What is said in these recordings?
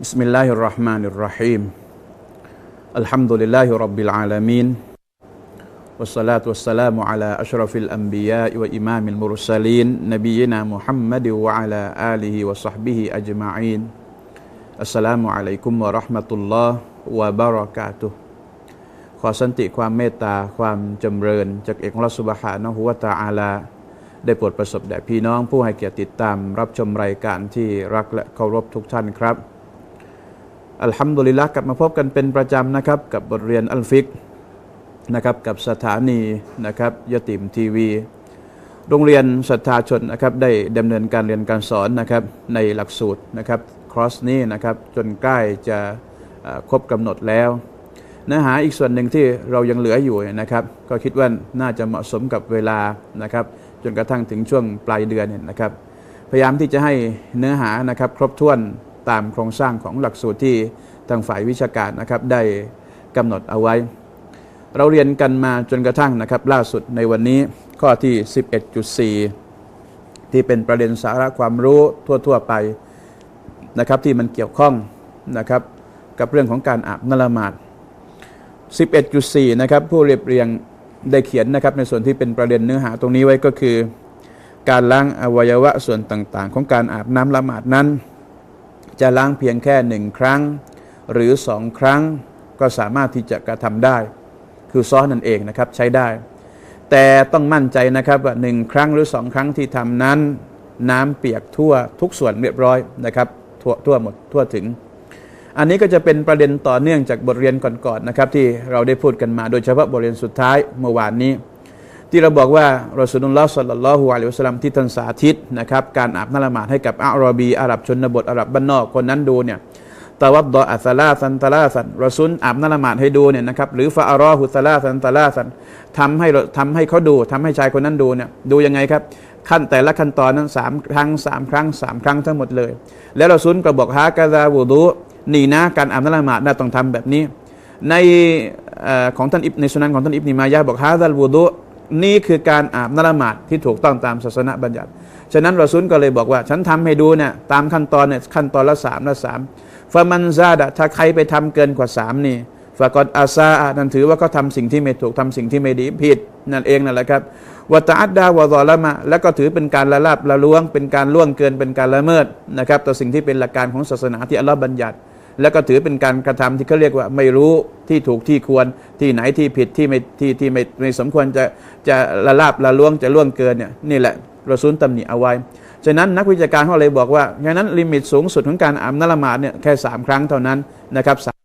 بسم الله الرحمن الرحيم الحمد لله رب العالمين والصلاة والسلام على أشرف الأنبياء وإمام المرسلين نبينا محمد وعلى آله وصحبه أجمعين السلام عليكم ورحمة الله وبركاته ขอสันติความเมตตาความจำเริญ จากเอกของเราสุบฮานะฮูวะตะอาลา ได้โปรดประสบแด่พี่น้องผู้ให้เกียรติติดตาม รับชมรายการที่รักและเคารพทุกท่านครับ อัลฮัมดุลิลละกลับมาพบกันเป็นประจำนะครับ กับบทเรียนอัลฟิกนะครับกับสถานีนะครับยติมทีวี โรงเรียนศรัทธาชนนะครับได้ดำเนินการเรียนการสอนนะครับในหลักสูตรนะครับครอสนี้นะครับจนใกล้จะครบกำหนดแล้ว เนื้อหาอีกส่วนหนึ่งที่เรายังเหลืออยู่นะครับ ก็คิดว่าน่าจะเหมาะสมกับเวลานะครับจนกระทั่งถึงช่วงปลายเดือนเนี่ยนะครับพยายามที่จะให้เนื้อหานะครับครบถ้วน ตามโครงสร้างของหลักสูตรที่ทางฝ่ายวิชาการนะครับได้กำหนดเอาไว้ เราเรียนกันมาจนกระทั่งนะครับล่าสุดในวันนี้ข้อที่ 11.4 ที่เป็นประเด็นสาระความรู้ทั่ว ๆ ไปนะครับที่มันเกี่ยวข้องนะครับกับเรื่องของการอาบน้ำละหมาด 11.4 นะครับผู้เรียบเรียงได้เขียนนะครับในส่วนที่เป็นประเด็นเนื้อหาตรงนี้ไว้ก็คือ การล้างอวัยวะส่วนต่างๆ ของการอาบน้ำละหมาดนั้น จะล้างเพียงแค่หนึ่งครั้ง หรือสองครั้งก็สามารถที่จะกระทำได้ คือซ้อนนั่นเองนะครับใช้ได้ แต่ต้องมั่นใจนะครับว่าหนึ่งครั้งหรือสองครั้งที่ทำนั้น น้ำเปียกทั่วทุกส่วนเรียบร้อยนะครับทั่วทั่วหมดทั่วถึง อันนี้ก็จะเป็นประเด็นต่อเนื่องจากบทเรียนก่อนๆนะครับที่เราได้พูดกันมา โดยเฉพาะบทเรียนสุดท้ายเมื่อวานนี้ ที่เราบอกว่ารอสุลลอฮ์สัลลัลลอฮุอะลัยฮิวสัลลัมที่ท่านสาธิตนะครับการอาบน้ำละหมาดให้กับอารอบีอาหรับชนบทอาหรับบ้านนอกคนนั้นดูเนี่ยตะวัดดออัสลาสันตะลาสันรอซุลอาบน้ำละหมาดให้ดูเนี่ยนะครับหรือฟาอารอฮุสลาสันตะลาสันทำให้ทำให้เขาดูทำให้ชายคนนั้นดูเนี่ยดูยังไงครับขั้นแต่ละขั้นตอนนั้นสามครั้งสามครั้งสามครั้งทั้งหมดเลย แล้วเราซุนก็บอกฮากาซาวูดูนี่นะการอาบน้ำละหมาดน่าต้องทำแบบนี้ ในอของท่านอิบในสุนันของท่านอิบนิมายะบอกฮาซัลวูดู นี่คือการอาบนละหมาดที่ถูกต้องตามศาสนาบัญญัติ ฉะนั้นเราซุนก็เลยบอกว่า ฉันทำให้ดูเนี่ยตามขั้นตอนเนี่ยขั้นตอนละสามละสามฟามันซาดะถ้าใครไปทำเกินกว่าสามนี่ฟากอดอาซาอะนั่นถือว่าเขาทำสิ่งที่ไม่ถูกทำสิ่งที่ไม่ดีผิดนั่นเองนั่นแหละครับวะตาอัดดาวะซอละมะแล้วก็ถือเป็นการละลาบละล้วง เป็นการล่วงเกินเป็นการละเมิดนะครับต่อสิ่งที่เป็นหลักการของศาสนาที่อัลลอฮ์บัญญัติ แล้วก็ถือเป็นการกระทำที่เขาเรียกว่าไม่รู้ที่ถูกที่ควรที่ไหนที่ผิดที่ไม่ที่ที่ไม่ไม่สมควรจะจะละลาบละล้วงจะล่วงเกินเนี่ยนี่แหละเราซุนตำหนิเอาไว้ ฉะนั้นนักวิชาการเขาเลยบอกว่าฉะนั้นลิมิตสูงสุดของการอ่าบน้ำละหมาดเนี่ยแค่ 3 ครั้งเท่านั้นนะครับสาม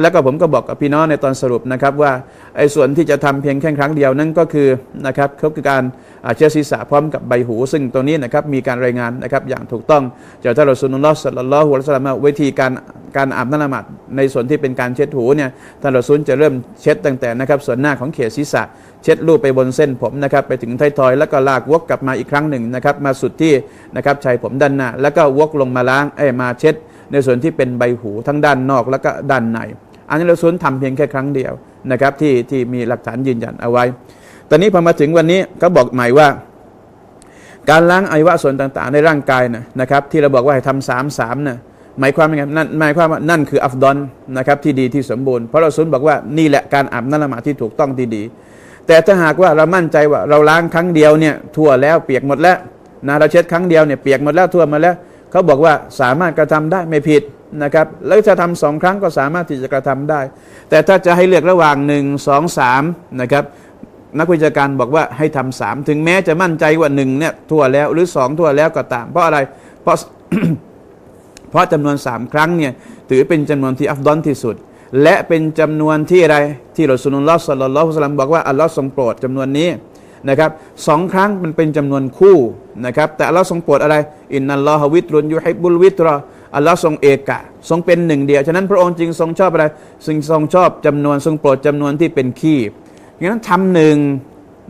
แล้วก็ผมก็บอกกับพี่น้องในตอนสรุปนะครับว่าไอ้ส่วนที่จะทำเพียงแค่ครั้งเดียวนั่นก็คือนะครับเขาคือการ อาเชศีรษะพร้อมกับใบหู ซึ่งตัวนี้นะครับมีการรายงานนะครับอย่างถูกต้องจากท่านรอสูลุลลอฮ์สัลลัลลอฮุอะลัยฮิวะสัลลัมวิธีการการอาบน้ำละหมาดในส่วนที่เป็นการเช็ดหูเนี่ยท่านรอซูลจะเริ่มเช็ดตั้งแต่นะครับส่วนหน้าของเขตศีรษะ เช็ดลูบไปบนเส้นผมนะครับไปถึงไทยทอย แล้วก็ลากวกกลับมาอีกครั้งหนึ่งนะครับมาสุดที่นะครับชายผมด้านหน้า แล้วก็วกลงมาล้างเอ้มาเช็ด ในส่วนที่เป็นใบหูทั้งด้านนอกแล้วก็ด้านในอันนี้เราซุนทำเพียงแค่ครั้งเดียวนะครับที่ที่มีหลักฐานยืนยันเอาไว้ ตอนนี้พอมาถึงวันนี้เขาบอกใหม่ว่า การล้างอวัยวะส่วนต่างๆ ในร่างกายนะนะครับ ที่เราบอกว่าให้ทำสามสามนะหมายความว่าไงนั่นหมายความว่านั่นคืออัฟดอนนะครับที่ดีที่สมบูรณ์เพราะเราซุนบอกว่านี่แหละการอาบน้ำละหมาดที่ถูกต้องที่ดี แต่ถ้าหากว่าเรามั่นใจว่าเราล้างครั้งเดียวเนี่ยทั่วแล้วเปียกหมดแล้วนะเราเช็ดครั้งเดียวเนี่ยเปียกหมดแล้วทั่วมาแล้วเขาบอกว่าสามารถกระทำได้ไม่ผิดนะครับแล้วจะทำสองครั้งก็สามารถที่จะกระทำได้ แต่ถ้าจะให้เลือกระหว่างหนึ่งสองสามนะครับ นักวิชาการบอกว่าให้ทำสามถึงแม้จะมั่นใจว่าหนึ่งเนี่ยทั่วแล้วหรือสองทั่วแล้วก็ตาม เพราะอะไรเพราะเพราะจำนวนสามครั้งเนี่ยถือเป็นจำนวนที่อัฟดอนที่สุด และเป็นจำนวนที่อะไรที่เรอสุลลอฮ์สัลลัลลอฮุอะลัยฮิวะสัลลัมบอกว่าอัลลอฮ์ทรงโปรดจำนวนนี้นะครับสองครั้งมันเป็นจำนวนคู่นะครับแต่อัลลอฮ์ทรงโปรดอะไร อินนัลลอฮะวิตรุนยุฮิบุลวิตรออัลลอฮ์ทรงเอกะ ทรงเป็นหนึ่งเดียว ฉะนั้นพระองค์จึงทรงชอบอะไรจึงทรงชอบจำนวนทรงโปรดจำนวนที่เป็นขี้ อย่างนั้นทำหนึ่ง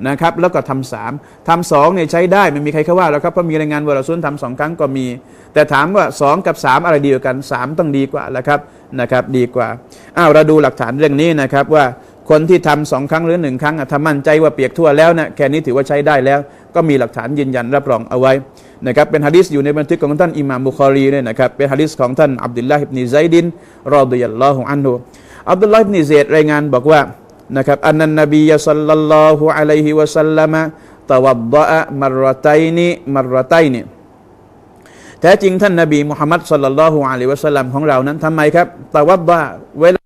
นะครับแล้วก็ทำสามทำสองเนี่ยใช้ได้ไม่มีใครเขาว่าแล้วครับเพราะมีรายงานว่าเราซุนทำสองครั้งก็มี แต่ถามว่าสองกับสามอะไรดีกว่ากันสามต้องดีกว่าแล้วครับนะครับดีกว่าอ้าวเราดูหลักฐานเรื่องนี้นะครับว่าคนที่ทำสองครั้งหรือหนึ่งครั้งอะถ้ามั่นใจว่าเปียกทั่วแล้วนะแค่นี้ถือว่าใช้ได้แล้ว ก็มีหลักฐานยืนยันรับรองเอาไว้นะครับเป็นฮะดิษอยู่ในบันทึกของท่านอิหม่ามบุคอรีเนี่ยนะครับเป็นฮะดิษของท่านอับดุลลาฮิบนิไซดินรอดิยัลลอฮุอันฮุอับดุลลาฮิบนิเซดรายงานบอกว่า นะครับอันนันนบียะซัลลัลลอฮุอะลัยฮิวะสัลลัมะตะวัดดะมารตัยนิมารตัยนิแท้จริงท่านนบีมุฮัมมัดสัลลัลลอฮุอะลัยฮิวะสัลลัมของเรานั้นทำไมครับตะวัดดะเวลา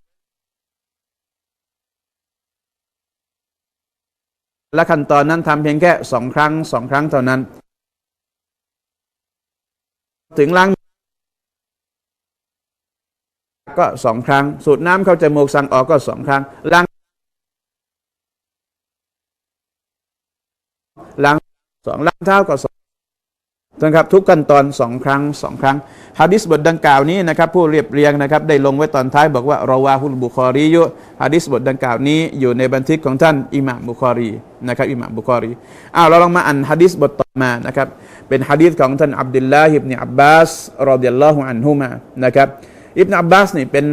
และขั้นตอนนั้นทำเพียงแค่สองครั้งสองครั้งเท่านั้น ถึงล้างก็สองครั้ง สูดน้ำเข้าจมูกสั่งออกก็สองครั้งล้าง สองล้างเท้าก็สองนะครับทุกขั้นตอนสองครั้งสองครั้งฮะดิษบทดังกล่าวนี้นะครับผู้เรียบเรียงนะครับได้ลงไว้ตอนท้ายบอกว่ารอวาฮุลบุคอรียุฮะดิษบทดังกล่าวนี้อยู่ในบันทึกของท่านอิหม่ามบุคอรีนะครับอิหม่ามบุคอรีอ้าวเราลองมาอ่านฮะดิษบทต่อมานะครับเป็นฮะดิษของท่านอับดุลลาฮิบเนอับบาสรอดิยัลลอฮุอันฮุมานะครับอิบนอับบาสนี่เป็น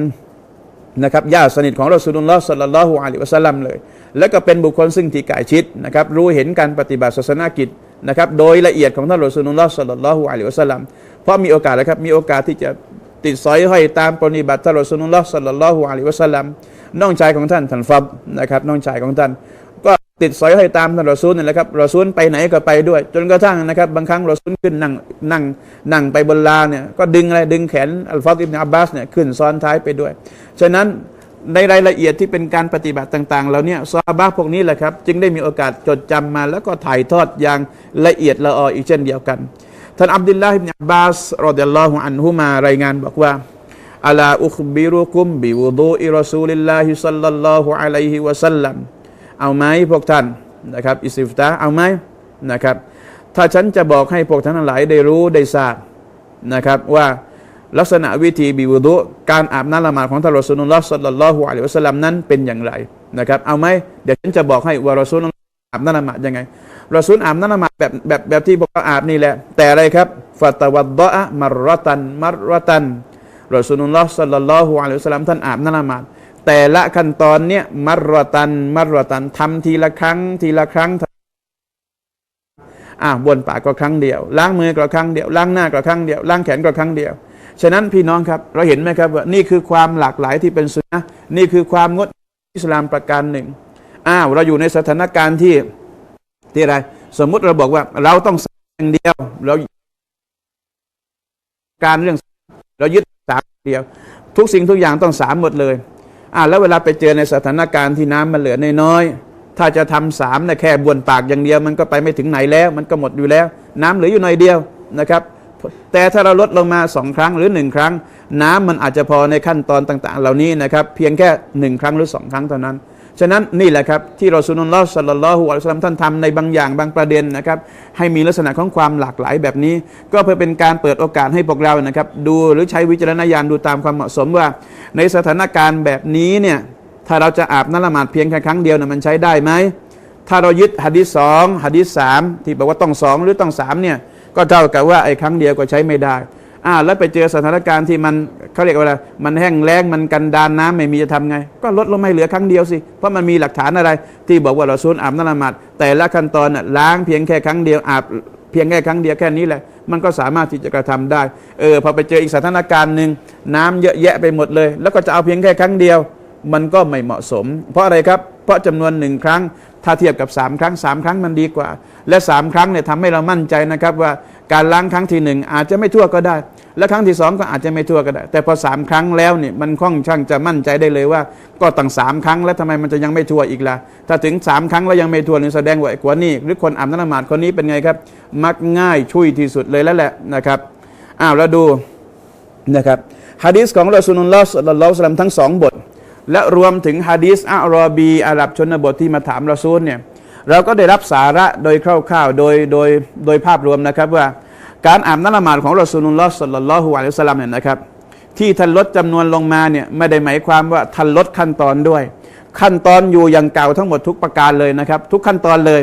นะครับญาติสนิทของรอสูลุลลอฮ์สัลลัลลอฮุอะลัยฮิวะสัลลัมเลย แล้วก็เป็นบุคคลซึ่งที่ใกล้ชิดนะครับรู้เห็นการปฏิบัติศาสนกิจ นะครับโดยละเอียดของท่านรอสูลุลลอฮ์สัลลัลลอฮุอะลัยฮิวะสัลลัมเพราะมีโอกาสแล้วครับมีโอกาสที่จะติดสอยห้อยตามปฏิบัติท่านรอสูลุลลอฮ์สัลลัลลอฮุอะลัยฮิวะสัลลัมน้องชายของท่านท่านฟับนะครับน้องชายของท่าน ก็ติดสอยห้อยตามท่านรอซูลนี่แหละครับรอซูลไปไหนก็ไปด้วย จนกระทั่งนะครับบางครั้งรอซูลขึ้นนั่งนั่งนั่งไปบนลาเนี่ยก็ดึงอะไรดึงแขนอัลฟาติบนอับบาสเนี่ยขึ้นซ้อนท้ายไปด้วยฉะนั้น ในรายละเอียดที่เป็นการปฏิบัติต่างๆเราเนี่ยซาบะพวกนี้แหละครับ จึงได้มีโอกาสจดจำมา แล้วก็ถ่ายทอดอย่างละเอียดละอออีกเช่นเดียวกัน ท่านอับดุลลาฮิบนอับบาสรอดิยัลลอฮุอันฮุมารายงานบอกว่าอัลาอุคบิรุกุมบิวุดูอิรอซูลิลลาฮิซัลลัลลอฮุอะลัยฮิวะสัลลัมเอาไหมพวกท่านนะครับอิสิฟตาเอาไหมนะครับ ถ้าฉันจะบอกให้พวกท่านทั้งหลายได้รู้ได้ทราบนะครับว่า ลักษณะวิธีบิวดุการอาบน้ำละหมาดของท่านรอซูลุลลอฮ์สัลลัลลอฮุอะลัยฮิวะสัลลัมนั้นเป็นอย่างไรนะครับเอาไหมเดี๋ยวฉันจะบอกให้ว่ารอซูลอาบน้ำละหมาดยังไงรอซูลอาบน้ำละหมาดแบบแบบแบบที่พวกเราอาบนี่แหละ แต่อะไรครับฟัตวัดดะอะมารรตันมารรตันรอซูลุลลอฮ์สัลลัลลอฮุอะลัยฮิวะสัลลัมท่านอาบน้ำละหมาดแต่ละขั้นตอนเนี่ยมารรตันมารรตันทำทีละครั้ง ทีละครั้งอ่าบนปากก็ครั้งเดียว ล้างมือก็ครั้งเดียว ล้างหน้าก็ครั้งเดียว ล้างแขนก็ครั้งเดียว ฉะนั้นพี่น้องครับเราเห็นไหมครับว่านี่คือความหลากหลายที่เป็นสุนนะนี่คือความงดอิสลามประการหนึ่งอ้าวเราอยู่ในสถานการณ์ที่ที่อะไร สมมุติเราบอกว่าเราต้องอย่างเดียวเราการเรื่องเรายึดสามเดียว ทุกสิ่งทุกอย่างต้องสามหมดเลยอ่าแล้วเวลาไปเจอในสถานการณ์ที่น้ำมันเหลือน้อยถ้าจะทำสามนะแค่บวนปากอย่างเดียว มันก็ไปไม่ถึงไหนแล้ว มันก็หมดอยู่แล้ว น้ำเหลืออยู่หน่อยเดียวนะครับ แต่ถ้าเราลดลงมาสองครั้งหรือหนึ่งครั้ง น้ำมันอาจจะพอในขั้นตอนต่างๆ เหล่านี้นะครับเพียงแค่หนึ่งครั้งหรือสองครั้งเท่านั้น ฉะนั้นนี่แหละครับที่เรอซูลุลลอฮ์สัลลัลลอฮุอะลัยฮิวะซัลลัมท่านทำในบางอย่างบางประเด็นนะครับให้มีลักษณะของความหลากหลายแบบนี้ ก็เพื่อเป็นการเปิดโอกาสให้พวกเรานะครับดูหรือใช้วิจารณญาณดูตามความเหมาะสมว่า ในสถานการณ์แบบนี้เนี่ยถ้าเราจะอาบน้ำละหมาดเพียงแค่ครั้งเดียวนะมันใช้ได้ไหมถ้าเรายึดหะดีษสองหะดีษสามที่บอกว่าต้องสองหรือต้องสามเนี่ย ก็เท่ากับว่าไอ้ครั้งเดียวก็ใช้ไม่ได้อ่าแล้วไปเจอสถานการณ์ที่มันเขาเรียกว่าอะไรมันแห้งแล้งมันกันดานน้ำไม่มีจะทำไง ก็ลดลงไม่เหลือครั้งเดียวสิเพราะมันมีหลักฐานอะไร ที่บอกว่าเราซูลอาบน้ำละหมาดแต่ละขั้นตอนน่ะล้างเพียงแค่ครั้งเดียวอาบเพียงแค่ครั้งเดียวแค่นี้แหละ มันก็สามารถที่จะกระทำได้เออพอไปเจออีกสถานการณ์หนึ่งน้ำเยอะแยะไปหมดเลย แล้วก็จะเอาเพียงแค่ครั้งเดียว มันก็ไม่เหมาะสม เพราะอะไรครับ เพราะจำนวนหนึ่งครั้ง ถ้าเทียบกับ 3 ครั้ง 3 ครั้งมันดีกว่า และ 3 ครั้งเนี่ยทำให้เรามั่นใจนะครับว่าการล้างครั้งที่หนึ่งอาจจะไม่ทั่วก็ได้ และครั้งที่สองก็อาจจะไม่ทั่วก็ได้ แต่พอสามครั้งแล้วเนี่ยมันค่อนข้างจะมั่นใจได้เลยว่า ก็ตั้งสามครั้งแล้วทำไมมันจะยังไม่ทั่วอีกล่ะถ้าถึงสามครั้งแล้วยังไม่ทั่วนี่แสดงว่าไอ้กว่านี่หรือคนอ่าบน้ำละหมาดคนนี้เป็นไงครับ มักง่ายช่วยที่สุดเลยแล้วแหละนะครับอ้าวแล้วดูนะครับฮะดีษของรอซูลุลลอฮ์สัลลัลลอฮุอะลัยฮิวะซัลลัมทั้งสองบท และรวมถึงฮะดีษอารอบีอาหรับชนบทที่มาถามรอซูลเนี่ยเราก็ได้รับสาระโดยคร่าวๆ โดยโดยโดยภาพรวมนะครับว่า การอาบน้ำละหมาดของรอซูลุลลอฮ์สัลลัลลอฮุอะลัยฮิวะซัลลัมเนี่ยนะครับ ที่ท่านลดจำนวนลงมาเนี่ยไม่ได้หมายความว่าท่านลดขั้นตอนด้วย ขั้นตอนอยู่อย่างเก่าทั้งหมดทุกประการเลยนะครับ ทุกขั้นตอนเลย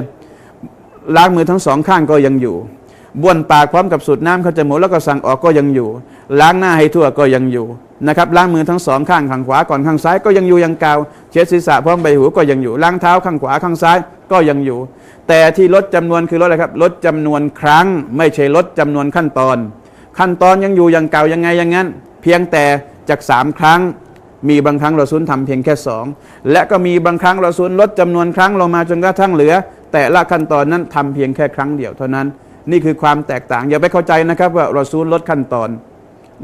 ล้างมือทั้งสองข้างก็ยังอยู่ บ้วนปากพร้อมกับสูดน้ำเข้าจมูกแล้วก็สั่งออกก็ยังอยู่ ล้างหน้าให้ทั่วก็ยังอยู่นะครับล้างมือทั้งสองข้างข้างขวาก่อนข้างซ้ายก็ยังอยู่ยังเกาเช็ดศีรษะพร้อมใบหูก็ยังอยู่ล้างเท้าข้างขวาข้างซ้ายก็ยังอยู่ แต่ที่ลดจำนวนคือลดอะไรครับลดจำนวนครั้ง ไม่ใช่ลดจำนวนขั้นตอน ขั้นตอนยังอยู่ยังเก่ายังไงย่างนั้น เพียงแต่จากสามครั้ง มีบางครั้งเราซุนทำเพียงแค่สองและก็มีบางครั้งเราซุนลดจำนวนครั้งลงมาจนกระทั่งเหลือ แต่ละขั้นตอนนั้นทำเพียงแค่ครั้งเดียวเท่านั้น นี่คือความแตกต่าง อย่าไปเข้าใจนะครับว่าเราซูลลดขั้นตอน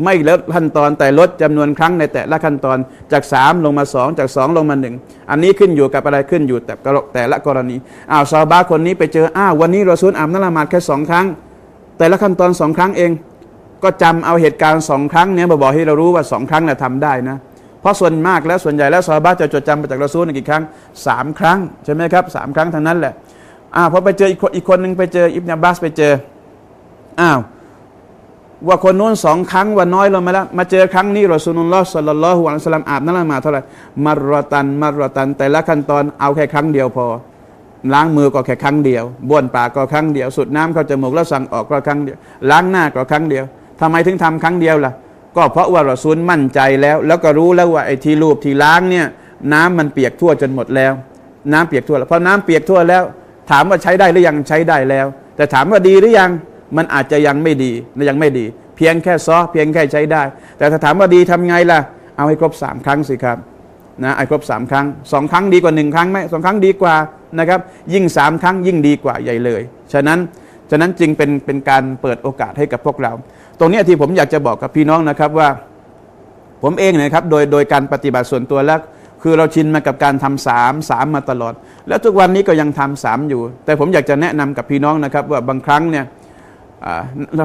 ไม่ลดขั้นตอนแต่ลดจำนวนครั้งในแต่ละขั้นตอนจาก 3 ลงมา 2 จาก 2 ลงมา 1 อันนี้ขึ้นอยู่กับอะไรขึ้นอยู่แต่แต่ละกรณีอ้าวซาบาคนนี้ไปเจออ้าววันนี้เราซูลอาบน้ำละหมาดแค่สองครั้ง แต่ละขั้นตอนสองครั้งเอง ก็จำเอาเหตุการณ์สองครั้งเนี้ยบอกให้เรารู้ว่าสองครั้งน่ะทำได้นะเพราะส่วนมากแล้วส่วนใหญ่แล้วซาบะจะจดจำมาจากเราซูลกี่ครั้งสามครั้งใช่ไหมครับสามครั้งทั้งนั้นแหละ อ้าวพอไปเจออีกคนอีกคนหนึ่งไปเจออิบนาบัสไปเจออ้าวว่าคนนู้นสองครั้งว่าน้อยลงมาแล้วมาเจอครั้งนี้รอซูลุลลอฮ์สัลลัลลอฮุอะลัยฮิสลลัมอาบน้ำละหมาเท่าไหร่มารรอตันมารรอตัน แต่ละขั้นตอนเอาแค่ครั้งเดียวพอ ล้างมือก็แค่ครั้งเดียวบ้วนปากก็ครั้งเดียวสูดน้ำเข้าจมูกแล้วสั่งออกก็ครั้งเดียว ล้างหน้าก็ครั้งเดียวทำไมถึงทำครั้งเดียวล่ะ ก็เพราะว่ารอซูลมั่นใจแล้ว แล้วก็รู้แล้วว่าไอ้ที่รูปที่ล้างเนี่ย น้ำมันเปียกทั่วจนหมดแล้ว น้ำเปียกทั่วแล้วพอน้ำเปียกทั่วแล้ว ถามว่าใช้ได้หรือยังใช้ได้แล้ว แต่ถามว่าดีหรือยังมันอาจจะยังไม่ดียังไม่ดี เพียงแค่ซอเพียงแค่ใช้ได้ แต่ถ้าถามว่าดีทำไงล่ะ เอาให้ครบสามครั้งสิครับนะไอ้ครบสามครั้งสองครั้งดีกว่าหนึ่งครั้งไหมสองครั้งดีกว่านะครับยิ่งสามครั้งยิ่งดีกว่าใหญ่เลย ฉะนั้นฉะนั้นจึงเป็นเป็นการเปิดโอกาสให้กับพวกเรา ตรงนี้ที่ผมอยากจะบอกกับพี่น้องนะครับว่า ผมเองนะครับโดยโดยการปฏิบัติส่วนตัวแล้ว คือเราชินมากับการทำสามสามมาตลอด แล้วทุกวันนี้ก็ยังทำสามอยู่ แต่ผมอยากจะแนะนำกับพี่น้องนะครับ ว่าบางครั้งเนี่ย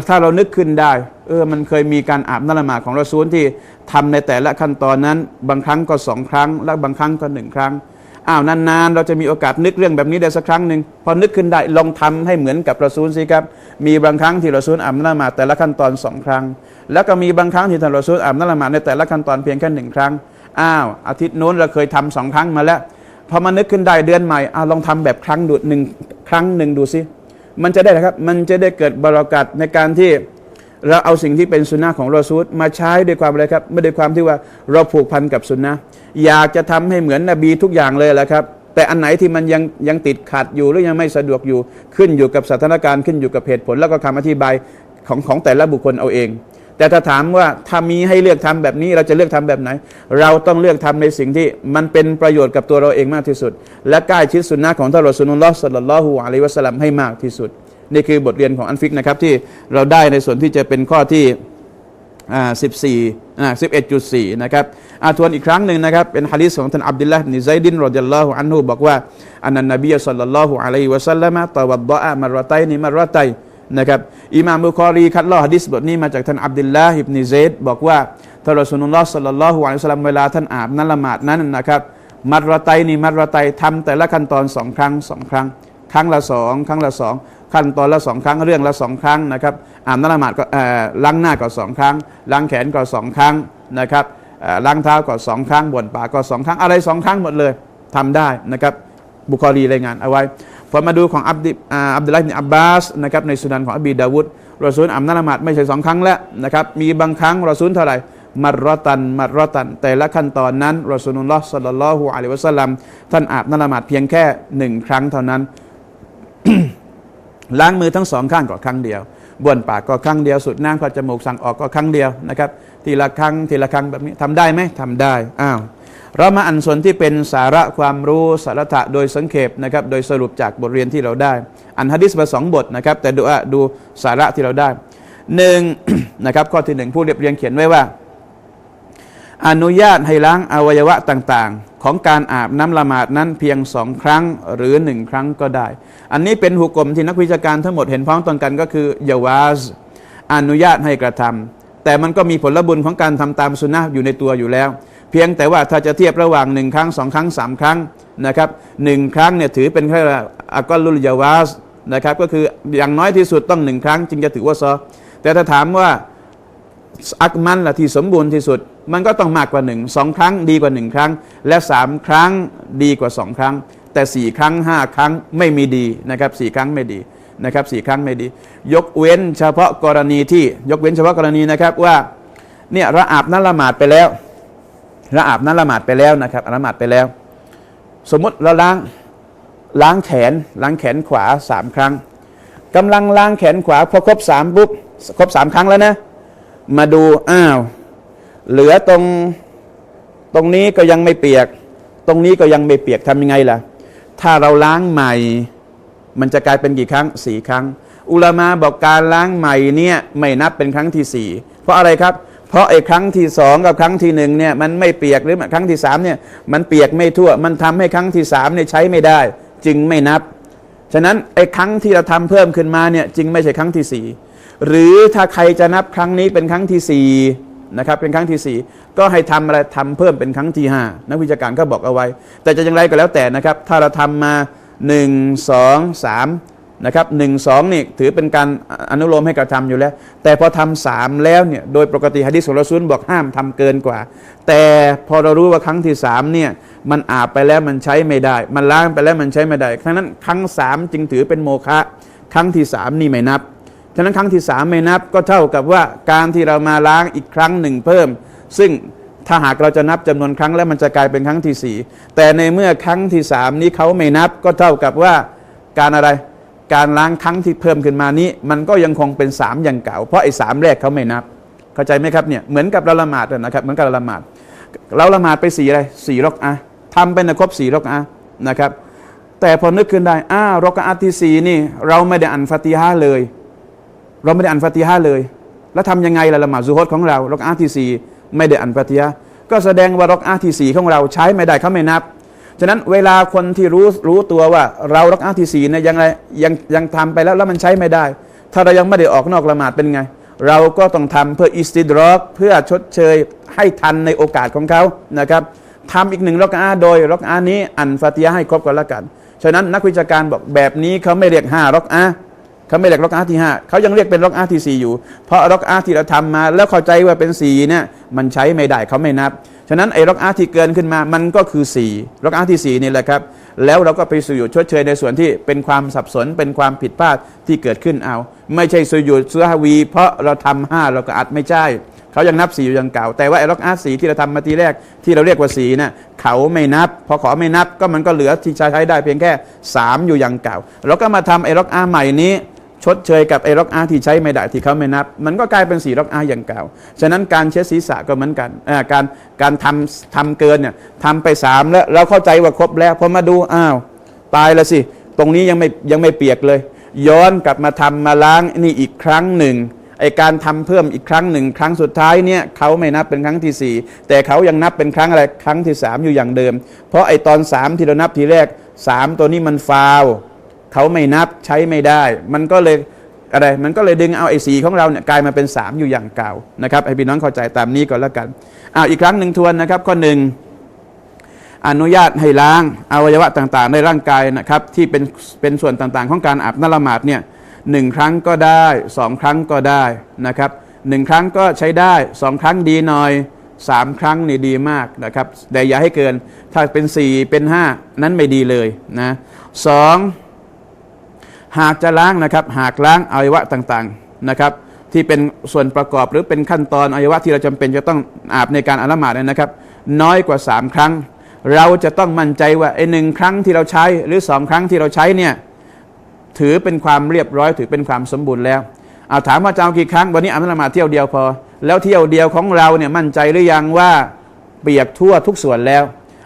ถ้าเรานึกขึ้นได้ เออมันเคยมีการอาบน้ำละหมาดของเราซูลที่ทำในแต่ละขั้นตอนนั้น บางครั้งก็สองครั้ง และบางครั้งก็หนึ่งครั้งอ้าวนานๆ เราจะมีโอกาสนึกเรื่องแบบนี้ได้สักครั้งหนึ่งพอนึกขึ้นได้ลองทำให้เหมือนกับเราซูลสิครับ มีบางครั้งที่เราซูลอาบนละหมาแต่ละขั้นตอนสองครั้ง แล้วก็มีบางครั้งที่ท่านเราซูลอาบนละหมาในแต่ละขั้นตอนเพียงแค่หนึ่งครั้ง อ้าวอาทิตย์โน้นเราเคยทำสองครั้งมาแล้วพอมานึกขึ้นได้เดือนใหม่อ้าวลองทำแบบครั้งดูหนึ่งครั้งหนึ่งดูสิมันจะได้นะครับมันจะได้เกิดบารักัตในการที่เราเอาสิ่งที่เป็นสุนนะของรอซูลมาใช้ด้วยความอะไรครับไม่ด้วยความที่ว่าเราผูกพันกับสุนนะอยากจะทำให้เหมือนนบีทุกอย่างเลยแหละครับ แต่อันไหนที่มันยังยังติดขัดอยู่หรือยังไม่สะดวกอยู่ขึ้นอยู่กับสถานการณ์ขึ้นอยู่กับเหตุผล แล้วก็คำอธิบายของของแต่ละบุคคลเอาเอง แต่ถ้าถามว่าถ้ามีให้เลือกทำแบบนี้ เราจะเลือกทำแบบไหน เราต้องเลือกทำในสิ่งที่มันเป็นประโยชน์กับตัวเราเองมากที่สุด และใกล้ชิดสุนนะของท่านรอซูลุลลอฮ์สัลลัลลอฮุอะลัยฮิวะสัลลัมให้มากที่สุด นี่คือบทเรียนของอันฟิกนะครับที่เราได้ในส่วนที่จะเป็นข้อที่อ่า14อ่า11.4นะครับอาทวนอีกครั้งหนึ่งนะครับ เป็นฮะดีษของท่านอับดุลลาห์นิไซดินรอดิยัลลอฮุอันฮุบอกว่าอันนันนบีสัลลัลลอฮุอะลัยฮิวะสัลลัมตะวัดดะอะมารอตัยนิมารอตัย นะครับอิหม่ามบุคอรีคัดลอฮะดีษบทนี้มาจากท่านอับดุลลาห์อิบนิเซดบอกว่าท่านรอซูลุลลอฮ์สัลลัลลอฮุอะลัยฮิสัลลัมเวลาท่านอาบนั้นละหมาดนั้นนะครับมัดรอตัยนิมารอตัยทำแต่ละขั้นตอนสองครั้งสองครั้ง ครั้งละสองครั้งละสองขั้นตอนละสองครั้งเรื่องละสองครั้งนะครับอาบน้ำละหมาดก็ล้างหน้าก็สองครั้งล้างแขนก็สองครั้งนะครับล้างเท้าก็สองครั้งบ่นปากก็สองครั้งอะไรสองครั้งหมดเลยทำได้นะครับบุคอรีรายงานเอาไว้ พอมาดูของอับดิอับดุลลาห์บินอับบาสนะครับในสุนันของอบีดาวุฒรอซูลอาบน้ำละหมาดไม่ใช่สองครั้งแล้วนะครับมีบางครั้งรอซูลเท่าไหร่มัรรอตันมัรรอตัน แต่ละขั้นตอนนั้นรอซูลุลลอฮ์สัลลัลลอฮุอะลัยวะสัลลัมท่านอาบน้ำละหมาดเพียงแค่หนึ่งครั้งเท่านั้น ล้างมือทั้งสองข้างก็ครั้งเดียวบ้วนปากก็ครั้งเดียวสูดน้ำเข้าจมูกสั่งออกก็ครั้งเดียวนะครับ ทีละครั้งทีละครั้งแบบนี้ทำได้ไหมทำได้อ้าว เรามาอ่านส่วนที่เป็นสาระความรู้สาระโดยสังเขปนะครับโดยสรุปจากบทเรียนที่เราได้อ่านฮะดิษมาสองบทนะครับ แต่ดูดูสาระที่เราได้หนึ่งนะครับข้อที่หนึ่งผู้เรียบเรียงเขียนไว้ว่า อนุญาตให้ล้างอวัยวะต่างๆ ของการอาบน้ำละหมาดนั้นเพียงสองครั้งหรือหนึ่งครั้งก็ได้ อันนี้เป็นหุกกลมที่นักวิชาการทั้งหมดเห็นพ้องตรงกันก็คือเยาวาสอนุญาตให้กระทำแต่มันก็มีผลบุญของการทำตามสุนนะอยู่ในตัวอยู่แล้ว เพียงแต่ว่าถ้าจะเทียบระหว่างหนึ่งครั้งสองครั้งสามครั้งนะครับหนึ่งครั้งเนี่ยถือเป็นแค่อากอลุลยาวาสนะครับก็คืออย่างน้อยที่สุดต้องหนึ่งครั้ง จึงจะถือว่าซอแต่ถ้าถามว่าอักมันละที่สมบูรณ์ที่สุด มันก็ต้องมากกว่าหนึ่งสองครั้งดีกว่าหนึ่งครั้ง และสามครั้งดีกว่าสองครั้ง แต่สี่ครั้งห้าครั้งไม่มีดีนะครับสี่ครั้งไม่ดีนะครับสี่ครั้งไม่ดี ยกเว้นเฉพาะกรณีที่ยกเว้นเฉพาะกรณีนะครับว่าเนี่ยเราอาบน้ำละหมาดไปแล้ว เราอาบน้ำละหมาดไปแล้วนะครับอานละหมาดไปแล้ว สมมติเราล้างล้างแขนล้างแขนขวาสามครั้งกำลังล้างแขนขวาพอครบสามปุ๊บครบสามครั้งแล้วนะ มาดูอ้าว เหลือตรงตรงนี้ก็ยังไม่เปียก ตรงนี้ก็ยังไม่เปียกทำยังไงล่ะ ถ้าเราล้างใหม่ มันจะกลายเป็นกี่ครั้งสี่ครั้ง อุลามาบอกการล้างใหม่เนี่ยไม่นับเป็นครั้งที่สี่เพราะอะไรครับ เพราะไอ้ครั้งที่สองกับครั้งที่หนึ่งเนี่ยมันไม่เปียกหรือครั้งที่สามเนี่ยมันเปียกไม่ทั่ว มันทำให้ครั้งที่สามเนี่ยใช้ไม่ได้ จึงไม่นับ ฉะนั้นไอ้ครั้งที่เราทำเพิ่มขึ้นมาเนี่ยจึงไม่ใช่ครั้งที่สี่หรือถ้าใครจะนับครั้งนี้เป็นครั้งที่สี่นะครับเป็นครั้งที่สี่ก็ให้ทำอะไรทำเพิ่มเป็นครั้งที่ห้านักวิชาการก็บอกเอาไว้ แต่จะอย่างไรก็แล้วแต่นะครับ ถ้าเราทำมาหนึ่งสองสาม นะครับหนึ่งสองนี่ถือเป็นการอนุโลมให้กระทำอยู่แล้ว แต่พอทำสามแล้วเนี่ยโดยปกติฮะดิษของรอซูลบอกห้ามทำเกินกว่า แต่พอเรารู้ว่าครั้งที่สามเนี่ยมันอาบไปแล้วมันใช้ไม่ได้ มันล้างไปแล้วมันใช้ไม่ได้ทั้งนั้นครั้งสามจึงถือเป็นโมฆะครั้งที่สามนี่ไม่นับฉะนั้นครั้งที่สามไม่นับก็เท่ากับว่าการที่เรามาล้างอีกครั้งหนึ่งเพิ่ม ซึ่งถ้าหากเราจะนับจำนวนครั้งแล้วมันจะกลายเป็นครั้งที่สี่แต่ในเมื่อครั้งที่สามนี้เขาไม่นับก็เท่ากับว่าการอะไร การล้างครั้งที่เพิ่มขึ้นมานี้ มันก็ยังคงเป็นสามอย่างเก่า เพราะไอ้สามแรกเขาไม่นับ เข้าใจไหมครับเนี่ยเหมือนกับเราละหมาดนะครับเหมือนกับเราละหมาดเราละหมาดไปสี่อะไรสี่รอกอะทำไปนะครบสี่รอกอะนะครับ แต่พอนึกขึ้นได้อ้ารอกอะที่สี่นี่ เราไม่ได้อ่านฟาติฮะเลย เราไม่ได้อ่านฟาติฮะเลย แล้วทำยังไงล่ะละหมาดซุฮรของเรารอกอะที่สี่ไม่ได้อ่านฟาติฮะก็แสดงว่ารอกอะที่สี่ของเราใช้ไม่ได้เขาไม่นับ ฉะนั้นเวลาคนที่รู้รู้ตัวว่าเรารอกอะห์ที่สี่เนี่ยยังไงยังยังทำไปแล้วแล้วมันใช้ไม่ได้ ถ้าเรายังไม่ได้ออกนอกละหมาดเป็นไง เราก็ต้องทำเพื่ออิสติดรอกเพื่อชดเชยให้ทันในโอกาสของเขานะครับทำอีกหนึ่งรอกอาโดยรอกอานี้อันฟาติยะห์ให้ครบกันละกัน ฉะนั้นนักวิชาการบอกแบบนี้เขาไม่เรียกห้ารอกอาเขาไม่เรียกรอกอาที่ห้าเขายังเรียกเป็นรอกอาที่สี่อยู่ เพราะรอกอาที่เราทำมา แล้วเข้าใจว่าเป็นสี่เนี่ยมันใช้ไม่ได้เขาไม่นับ ฉะนั้นไอ้รอกอาที่เกินขึ้นมามันก็คือสี่รอกอาที่สีนี่แหละครับ แล้วเราก็ไปสุยุดชดเชยในส่วนที่เป็นความสับสนเป็นความผิดพลาดที่เกิดขึ้นเอา ไม่ใช่สุยุดซุฮาวี เพราะเราทำห้าเราก็อัดไม่ใช่เขายังนับสีอยู่ย่างเก่า แต่ว่าไอ้ล็อกอาร์สีที่เราทำมาทีแรกที่เราเรียกว่าสีน่ะเขาไม่นับ พอขอไม่นับก็มันก็เหลือที่ใช้ได้เพียงแค่ 3 อยู่ย่างเก่าเราก็มาทำไอ้ล็อกอาร์ใหม่นี้ ชดเชยกับไอ้ล็อกอาร์ที่ใช้ไม่ได้ที่เขาไม่นับ มันก็กลายเป็นสีล็อกอาร์อย่างเก่า ฉะนั้นการเช็ดศีรษะก็เหมือนกันการการทำทำเกินเนี่ยทำไปสามแล้วเราเข้าใจว่าครบแล้วพอมาดูอ้าวตายแล้วสิ ตรงนี้ยังไม่ยังไม่เปียกเลย ย้อนกลับมาทำมาล้างนี่อีกครั้งหนึ่งไอการทำเพิ่มอีกครั้งหนึ่งครั้งสุดท้ายเนี่ยเขาไม่นับเป็นครั้งที่สี่แต่เขายังนับเป็นครั้งอะไรครั้งที่สามอยู่อย่างเดิม เพราะไอตอนสามที่เรานับทีแรกสามตัวนี้มันฟาว เขาไม่นับใช้ไม่ได้ มันก็เลยอะไรมันก็เลยดึงเอาไอ้สีของเราเนี่ยกลายมาเป็นสามอยู่อย่างเก่านะครับให้พี่น้องเข้าใจตามนี้ก่อนแล้วกันอ้าวอีกครั้งหนึ่งทวนนะครับข้อหนึ่งอนุญาตให้ล้างอวัยวะต่างๆ ในร่างกายนะครับที่เป็นเป็นส่วนต่างๆ ของการอาบน้ำละหมาดเนี่ยหนึ่งครั้งก็ได้สองครั้งก็ได้นะครับหนึ่งครั้งก็ใช้ได้สองครั้งดีหน่อยสามครั้งนี่ดีมากนะครับแต่อย่าให้เกินถ้าเป็นสี่เป็นห้านั้นไม่ดีเลยนะสอง หากจะล้างนะครับหากล้างอวัยวะต่างๆนะครับ ที่เป็นส่วนประกอบหรือเป็นขั้นตอนอวัยวะที่เราจำเป็นจะต้องอาบในการอาละหมาดเนยนะครับ น้อยกว่าสามครั้ง เราจะต้องมั่นใจว่าไอ้หนึ่งครั้งที่เราใช้หรือสองครั้งที่เราใช้เนี่ยถือเป็นความเรียบร้อยถือเป็นความสมบูรณ์แล้วเอาถามว่าจะเอากี่ครั้งวันนี้อาบละหมาดเที่ยวเดียวพอ แล้วเที่ยวเดียวของเราเนี่ยมั่นใจหรือยังว่าเปียกทั่วทุกส่วนแล้ว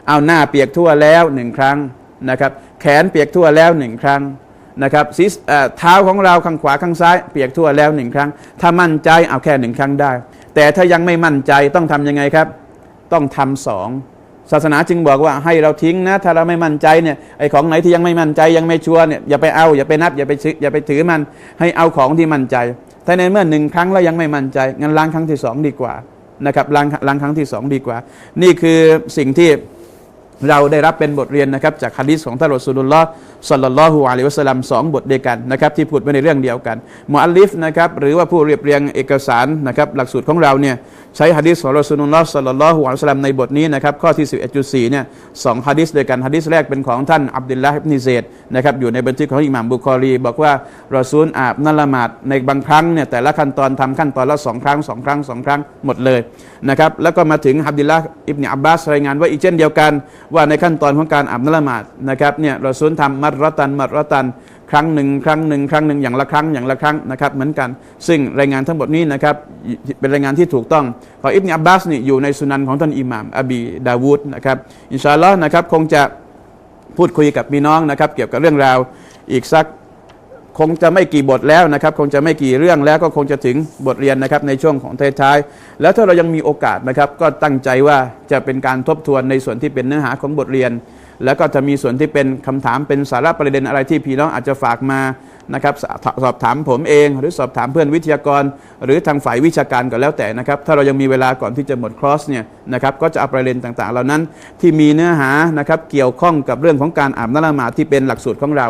เอาหน้าเปียกทั่วแล้วหนึ่งครั้งนะครับ แขนเปียกทั่วแล้วหนึ่งครั้ง นะครับศีเท้าของเราข้างขวาข้างซ้าย เปียกทั่วแล้วหนึ่งครั้ง ถ้ามั่นใจเอาแค่หนึ่งครั้งได้ แต่ถ้ายังไม่มั่นใจต้องทำยังไงครับ ต้องทำสองศาสนาจึงบอกว่าให้เราทิ้งนะ ถ้าเราไม่มั่นใจเนี่ยไอ้ของไหนที่ยังไม่มั่นใจยังไม่ชัวร์เนี่ยอย่าไปเอาอย่าไปนับอย่าไปซื้ออย่าไปถือมัน ให้เอาของที่มั่นใจ ถ้าในเมื่อหนึ่งครั้งแล้วยังไม่มั่นใจงั้นล้างครั้งที่สองดีกว่านะครับล้างล้างครั้งที่สองดีกว่า นี่คือสิ่งที่ เราได้รับเป็นบทเรียนนะครับจากฮะดีษของท่านรอสูลุลลอฮ์สัลลัลลอฮุอะลัยฮิวะสัลลัมสองบทเดียวกันนะครับที่พูดไว้ในเรื่องเดียวกันมุอัลลิฟนะครับหรือว่าผู้เรียบเรียงเอกสารนะครับหลักสูตรของเราเนี่ย ใช้ฮะดิษของรอซูลุลลอฮ์สัลลัลลอฮุอะลัยฮิวะซัลลัมในบทนี้นะครับข้อที่ 11.4เนี่ยสองฮะดิษด้วยกันฮะดิษแรกเป็นของท่านอับดุลลาฮ์อิบนิเซดนะครับอยู่ในบันทึกของอิหม่ามบุคอรี บอกว่ารอซูลอาบนละหมาดในบางครั้งเนี่ยแต่ละขั้นตอนทำขั้นตอนละสองครั้งสองครั้งสองครั้งหมดเลยนะครับแล้วก็มาถึงอับดุลลาฮ์อิบเนอับบาสรายงานว่าอีกเช่นเดียวกัน ว่าในขั้นตอนของการอาบนละหมาดนะครับเนี่ยรอซูลทำมัดรตันมัดรตัน ครั้งหนึ่งครั้งหนึ่งครั้งหนึ่งอย่างละครั้งอย่างละครั้งนะครับเหมือนกัน ซึ่งรายงานทั้งหมดนี้นะครับเป็นรายงานที่ถูกต้องของอิบนาอับบาสนี่อยู่ในสุนันของท่านอิหม่ามอบีดาวูดนะครับอินชาอัลลอฮ์นะครับคงจะพูดคุยกับพี่น้องนะครับ เกี่ยวกับเรื่องราวอีกสักคงจะไม่กี่บทแล้วนะครับ คงจะไม่กี่เรื่องแล้วก็คงจะถึงบทเรียนนะครับในช่วงของท้ายๆแล้วถ้าเรายังมีโอกาสนะครับ ก็ตั้งใจว่าจะเป็นการทบทวนในส่วนที่เป็นเนื้อหาของบทเรียน แล้วก็จะมีส่วนที่เป็นคำถามเป็นสาระประเด็นอะไรที่พี่น้องอาจจะฝากมานะครับสอบถามผมเอง หรือสอบถามเพื่อนวิทยากร หรือทางฝ่ายวิชาการก็แล้วแต่นะครับ ถ้าเรายังมีเวลาก่อนที่จะหมดคอร์สเนี่ยนะครับก็จะเอาประเด็นต่างๆ เหล่านั้นที่มีเนื้อหานะครับเกี่ยวข้องกับเรื่องของการอาบน้ำละหมาดที่เป็นหลักสูตรของเรา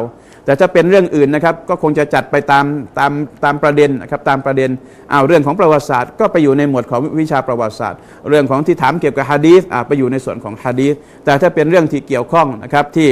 แต่ถ้าเป็นเรื่องอื่นนะครับก็คงจะจัดไปตามตามตามประเด็นนะครับตามประเด็นเอาเรื่องของประวัติศาสตร์ ก็ไปอยู่ในหมวดของวิชาประวัติศาสตร์ เรื่องของที่ถามเกี่ยวกับฮะดีษอะไปอยู่ในส่วนของฮะดีสแต่ถ้าเป็นเรื่องที่เกี่ยวข้องนะครับที่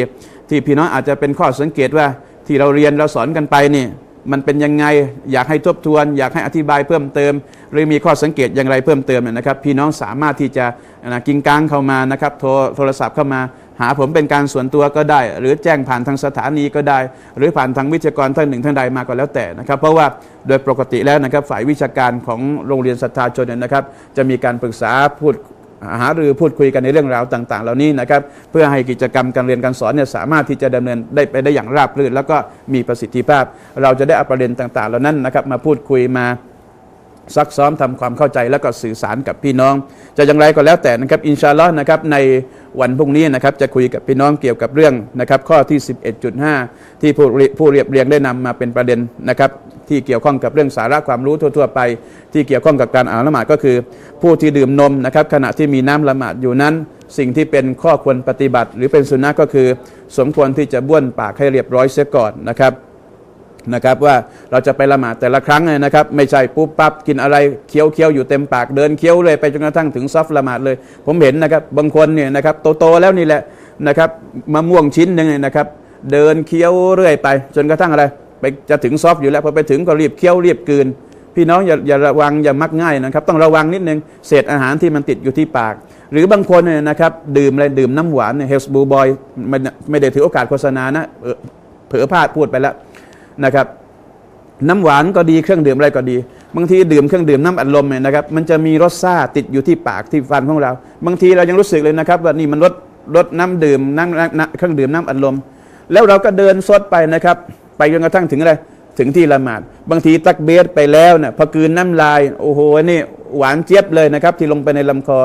ที่พี่น้องอาจจะเป็นข้อสังเกตว่าที่เราเรียนเราสอนกันไปนี่ มันเป็นยังไง อยากให้ทบทวน อยากให้อธิบายเพิ่มเติม หรือมีข้อสังเกตอย่างไรเพิ่มเติมเนี่ยนะครับ พี่น้องสามารถที่จะนะกิงก้างเข้ามานะครับโทรโทรศัพท์เข้ามา หาผมเป็นการส่วนตัวก็ได้ หรือแจ้งผ่านทางสถานีก็ได้ หรือผ่านทางวิทยากรท่านหนึ่งท่านใดมาก็แล้วแต่นะครับ เพราะว่าโดยปกติแล้วนะครับฝ่ายวิชาการของโรงเรียนศรัทธาชนเนี่ยนะครับ จะมีการปรึกษาพูด หารือพูดคุยกันในเรื่องราวต่าง ๆ เหล่านี้นะครับเพื่อให้กิจกรรมการเรียนการสอนเนี่ยสามารถที่จะดำเนินได้ไปได้อย่างราบรื่น แล้วก็มีประสิทธิภาพ เราจะได้เอาประเด็นต่าง ๆ เหล่านั้นนะครับมาพูดคุยมาซักซ้อมทำความเข้าใจแล้วก็สื่อสารกับพี่น้อง จะอย่างไรก็แล้วแต่นะครับอินชาลอ์นะครับในวันพรุ่งนี้นะครับจะคุยกับพี่น้องเกี่ยวกับเรื่องนะครับข้อที่ 11.5 ที่ผู้ผู้เรียบเรียงได้นำมาเป็นประเด็นนะครับ ที่เกี่ยวข้องกับเรื่องสาระความรู้ทั่ว ๆ ไป ที่เกี่ยวข้องกับการอ่านละหมาดก็คือ ผู้ที่ดื่มนมนะครับขณะที่มีน้ำละหมาดอยู่นั้น สิ่งที่เป็นข้อควรปฏิบัติ หรือเป็นสุนนะก็คือ สมควรที่จะบ้วนปากให้เรียบร้อยเสียก่อนนะครับนะครับว่าเราจะไปละหมาดแต่ละครั้งนะครับ ไม่ใช่ปุ๊บปั๊บกินอะไรเคี้ยวเคี้ยวอยู่เต็มปากเดินเคี้ยวเลยไปจนกระทั่งถึงซอฟละหมาดเลย ผมเห็นนะครับบางคนเนี่ยนะครับโตๆแล้วนี่แหละนะครับมะม่วงชิ้นหนึ่งนะครับ เดินเคี้ยวเรื่อยไป จนกระทั่งอะไร ไปจะถึงซอฟต์อยู่แล้วพอไปถึงก็รีบเคี้ยวรีบกืน พี่น้องอย่าอย่าระวังอย่ามักง่ายนะครับ ต้องระวังนิดนึงเศษอาหารที่มันติดอยู่ที่ปาก หรือบางคนเนี่ยนะครับ ดื่มอะไรดื่มน้ำหวานเนี่ยเฮลส์บูบอยไม่ไม่ได้ถือโอกาสโฆษณานะเออผลอพลาดพูดไปแล้วนะครับน้ำหวานก็ดีเครื่องดื่มอะไรก็ดี บางทีดื่มเครื่องดื่มน้ำอัดลมเนี่ยนะครับ มันจะมีรสซ่าติดอยู่ที่ปากที่ฟันของเรา บางทีเรายังรู้สึกเลยนะครับว่านี่มันรสรสน้ำดื่มน้ำน้ำน้ำเครื่องดื่มน้ำอัดลม แล้วเราก็เดินซดไปนะครับ ไปจนกระทั่งถึงอะไรถึงที่ละหมาด บางทีตักเบสไปแล้วเนี่ยพอกืนน้ำลาย โอ้โหนี่หวานเจี๊ยบเลยนะครับ ที่ลงไปในลำคอ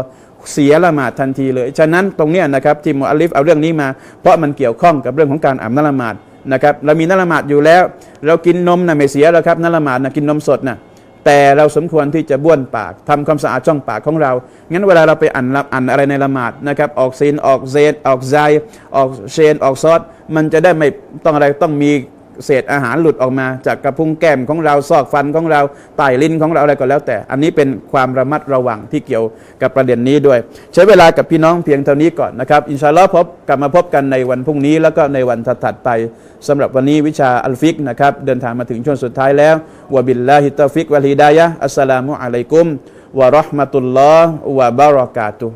เสียละหมาดทันทีเลย ฉะนั้นตรงนี้นะครับที่มุอัลลิฟเอาเรื่องนี้มา เพราะมันเกี่ยวข้องกับเรื่องของการอาบน้ำละหมาดนะครับเรามีน้ำละหมาดอยู่แล้ว เรากินนมนะไม่เสียแล้วครับน้ำละหมาดนะกินนมสดนะแต่เราสมควรที่จะบ้วนปากทำความสะอาดช่องปากของเรา งั้นเวลาเราไปอ่านละอ่านอะไรในละหมาดนะครับ ออกซีนออกเซนออกไซออกเชนออกซอสมันจะได้ไม่ต้องอะไรต้องมี เศษอาหารหลุดออกมา จากกระพุ้งแก้มของเราซอกฟันของเราไตลิ้นของเราอะไรก็แล้วแต่ อันนี้เป็นความระมัดระวังที่เกี่ยวกับประเด็นนี้ด้วย ใช้เวลากับพี่น้องเพียงเท่านี้ก่อนนะครับอินชาอัลลอฮ์พบกลับมาพบกันในวันพรุ่งนี้ แล้วก็ในวันถัดๆไปสำหรับวันนี้วิชาอัลฟิกนะครับเดินทางมาถึงช่วงสุดท้ายแล้ววะบิลลาฮิตตฟิกวะลฮิดายะอัสสลามุอะลัยกุมวะราะห์มะตุลลอฮ์วะบารอกาตุ